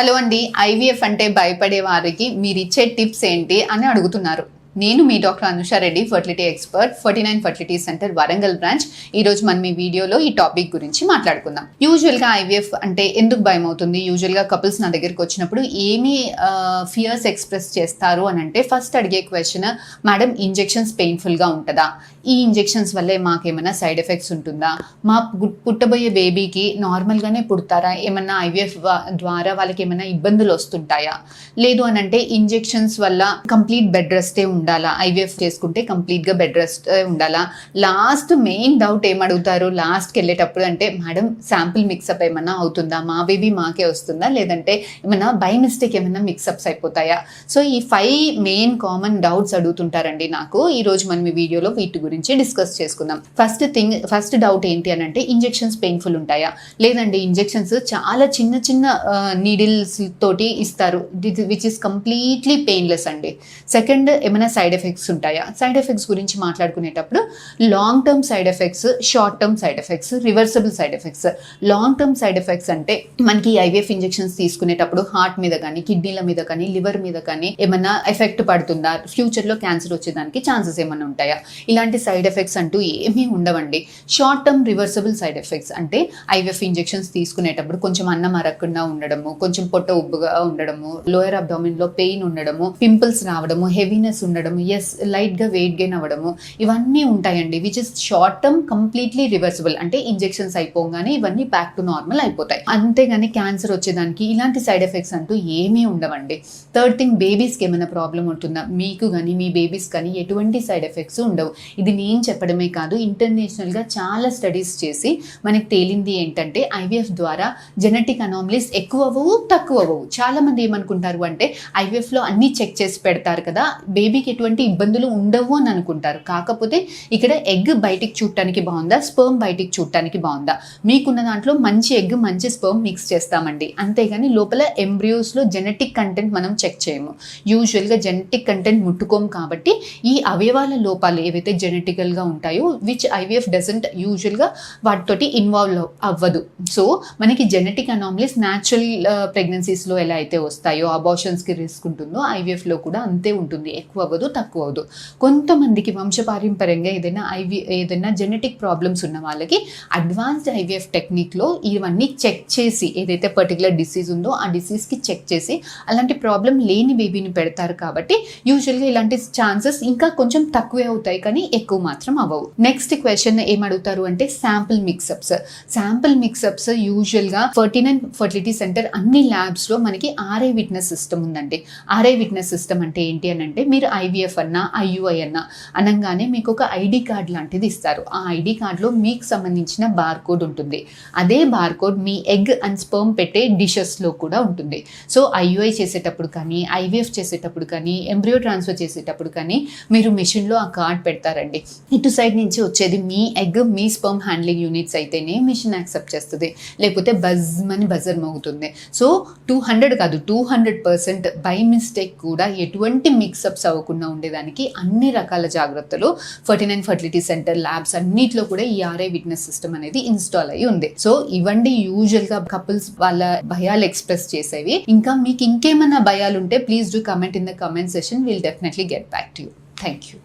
Hello అండి IVF అంటే భయపడే వారికి మీరు ఇచ్చే టిప్స్ ఏంటి అని అడుగుతున్నారు. నేను మీ doctor Anusha Reddy fertility expert forty nine fertility centre Warangal branch ఈ రోజు మనం ఈ వీడియోలో ఈ టాపిక్ గురించి మాట్లాడుకుందాం. యూజువల్గా ఐవీఎఫ్ అంటే ఎందుకు భయం అవుతుంది? యూజువల్గా కపుల్స్ నా దగ్గరికి వచ్చినప్పుడు ఏమి ఫియర్స్ ఎక్స్ప్రెస్ చేస్తారు అని అంటే ఫస్ట్ అడిగే క్వశ్చన్ మేడం ఇంజెక్షన్స్ పెయిన్ఫుల్గా ఉంటుందా? ఈ ఇంజెక్షన్స్ వల్లే మాకేమైనా సైడ్ ఎఫెక్ట్స్ ఉంటుందా? మా పుట్టబోయే బేబీకి నార్మల్గానే పుడతారా? ఏమన్నా ఐవీఎఫ్ ద్వారా వాళ్ళకి ఏమైనా ఇబ్బందులు వస్తుంటాయా? లేదు అని అంటే ఇంజెక్షన్స్ వల్ల కంప్లీట్ బెడ్ రెస్టే ఉండాలా? ఐవీఎఫ్ చేసుకుంటే కంప్లీట్గా బెడ్ రెస్ట్ ఉండాలా? లాస్ట్ మెయిన్ డౌట్ ఏమడుగుతారు? లాస్ట్కి వెళ్ళేటప్పుడు అంటే మేడం శాంపుల్ మిక్సప్ ఏమన్నా అవుతుందా? మా బేబీ మాకే వస్తుందా? లేదంటే ఏమన్నా బై మిస్టేక్ ఏమైనా మిక్సప్స్ అయిపోతాయా? సో ఈ ఫైవ్ మెయిన్ కామన్ డౌట్స్ అడుగుతుంటారండి నాకు. ఈ రోజు మనం ఈ వీడియోలో వీటి గురించి డిస్కస్ చేసుకుందాం. ఫస్ట్ థింగ్ ఫస్ట్ డౌట్ ఏంటి అని అంటే ఇంజెక్షన్స్ పెయిన్ఫుల్ ఉంటాయా? లేదండి ఇంజెక్షన్స్ చాలా చిన్న చిన్న నీడిల్స్ తోటి ఇస్తారు. విచ్ ఇస్ కంప్లీట్లీ పెయిన్లెస్ అండి. సెకండ్ ఏమైనా సైడ్ ఎఫెక్ట్స్ ఉంటాయా? సైడ్ ఎఫెక్ట్స్ గురించి మాట్లాడుకునేటప్పుడు long term side effects short term side effects reversible side effects long term side effects అంటే మనకి ఐవీఎఫ్ ఇంజెక్షన్స్ తీసుకునేటప్పుడు హార్ట్ మీద కానీ కిడ్నీల మీద కానీ లివర్ మీద కానీ ఏమైనా ఎఫెక్ట్ పడుతుందా? ఫ్యూచర్లో క్యాన్సర్ వచ్చేదానికి ఛాన్సెస్ ఏమైనా ఉంటాయా? ఇలాంటి సైడ్ ఎఫెక్ట్స్ అంటూ ఏమీ ఉండవండి. Short term reversible side effects అంటే ఐవీఎఫ్ ఇంజెక్షన్స్ తీసుకునేటప్పుడు కొంచెం అన్నం అరగకుండా ఉండడము కొంచెం పొట్ట ఉబ్బుగా ఉండడము లోయర్ అబ్డామిన్లో పెయిన్ ఉండడము పింపుల్స్ రావడము హెవీనెస్ ఉండడం ఉండడము ఎస్ లైట్గా వెయిట్ గెయిన్ అవ్వడము ఇవన్నీ ఉంటాయండి which is short term completely reversible అంటే ఇంజెక్షన్స్ అయిపోగానే ఇవన్నీ బ్యాక్ టు నార్మల్ అయిపోతాయి. అంతేగాని క్యాన్సర్ వచ్చేదానికి ఇలాంటి సైడ్ ఎఫెక్ట్స్ అంటూ ఏమీ ఉండవండి. థర్డ్ థింగ్ బేబీస్కి ఏమైనా ప్రాబ్లం ఉంటుందా? మీకు కానీ మీ బేబీస్ కానీ ఎటువంటి సైడ్ ఎఫెక్ట్స్ ఉండవు. ఇది నేను చెప్పడమే కాదు ఇంటర్నేషనల్గా చాలా స్టడీస్ చేసి మనకి తేలింది ఏంటంటే ఐవీఎఫ్ ద్వారా జెనెటిక్ అనామలీస్ ఎక్కువ అవ్వవు తక్కువ అవ్వవు. చాలా మంది ఏమనుకుంటారు అంటే ఐవీఎఫ్లో లో అన్ని చెక్ చేసి పెడతారు కదా బేబీకి ఎటువంటి ఇబ్బందులు ఉండవు అని అనుకుంటారు. కాకపోతే ఇక్కడ ఎగ్ బయటికి చూడటానికి బాగుందా? స్పర్మ్ బయటికి చూడటానికి బాగుందా? మీకున్న దాంట్లో మంచి ఎగ్ మంచి స్పర్మ్ మిక్స్ చేస్తామండి. అంతేగాని లోపల ఎంబ్రియోస్లో జెనెటిక్ కంటెంట్ మనం చెక్ చేయము. యూజువల్గా జెనెటిక్ కంటెంట్ ముట్టుకోము కాబట్టి ఈ అవయవాల లోపాలు ఏవైతే జెనెటికల్గా ఉంటాయో విచ్ ఐవీఎఫ్ డజంట్ యూజువల్గా వాటితోటి ఇన్వాల్వ్ అవ్వదు. సో మనకి జెనెటిక్ అనామలీస్ న్యాచురల్ ప్రెగ్నెన్సీస్లో ఎలా అయితే వస్తాయో అబార్షన్స్కి రిస్క్ ఉంటుందో ఐవీఎఫ్లో కూడా అంతే ఉంటుంది. ఎక్కువ అవ్వదు. తక్కువ అవ్వదు. కొంతమందికి వంశపారంపర్యంగా ఏదైనా ఐవి ఏదైనా జెనెటిక్ ప్రాబ్లమ్స్ ఉన్న వాళ్ళకి అడ్వాన్స్డ్ ఐవీఎఫ్ టెక్నిక్లో ఇవన్నీ చెక్ చేసి ఏదైతే పర్టికులర్ డిసీజ్ ఉందో ఆ డిసీజ్కి చెక్ చేసి అలాంటి ప్రాబ్లం లేని బేబీని పెడతారు కాబట్టి యూజువల్గా ఇలాంటి ఛాన్సెస్ ఇంకా కొంచెం తక్కువే అవుతాయి కానీ ఎక్కువ మాత్రం అవ్వవు. నెక్స్ట్ క్వశ్చన్ ఏం అడుగుతారు అంటే శాంపుల్ మిక్సప్స్ శాంపుల్ మిక్సప్స్ యూజువల్గా ఫర్టీ నైన్ ఫర్టిలిటీ సెంటర్ అన్ని ల్యాబ్స్లో మనకి ఆర్ఐ విట్నెస్ సిస్టమ్ ఉందండి. ఆర్ఐ విట్నెస్ సిస్టమ్ అంటే ఏంటి అని అంటే మీరు ఐవీఎఫ్ అన్నా ఐయుఐ అన్నా అనగానే మీకు ఒక ఐడి కార్డ్ లాంటిది ఇస్తారు. ఆ ఐడి కార్డులో మీకు సంబంధించిన బార్ కోడ్ ఉంటుంది. అదే బార్ కోడ్ మీ ఎగ్ అండ్ స్పర్మ్ పెట్టే డిషెస్లో కూడా ఉంటుంది. సో ఐయుఐ చేసేటప్పుడు కానీ ఐవీఎఫ్ చేసేటప్పుడు కానీ ఎంబ్రియో ట్రాన్స్ఫర్ చేసేటప్పుడు కానీ మీరు మిషన్లో ఆ కార్డ్ పెడతారండి. ఇటు సైడ్ నుంచి వచ్చేది మీ ఎగ్ మీ స్పర్మ్ హ్యాండ్లింగ్ యూనిట్స్ అయితేనే మిషన్ యాక్సెప్ట్ చేస్తుంది. లేకపోతే బజ్ అని బజర్ మోగుతుంది. సో టూ హండ్రెడ్ కాదు two hundred percent by mistake కూడా ఎటువంటి మిక్సప్స్ అవ్వకుండా ఉండేదానికి అన్ని రకాల జాగ్రత్తలు forty nine fertility centre labs అన్నిట్లో కూడా ఈ ఆర్ఐ విట్నెస్ సిస్టమ్ అనేది ఇన్స్టాల్ అయ్యి ఉంది. సో ఇవండి యూజువల్గా కపుల్స్ వాళ్ళ భయాలు ఎక్స్ప్రెస్ చేసేవి. ఇంకా మీకు ఇంకేమైనా భయాలు ఉంటే please do comment in the comment session will definitely get back to you thank you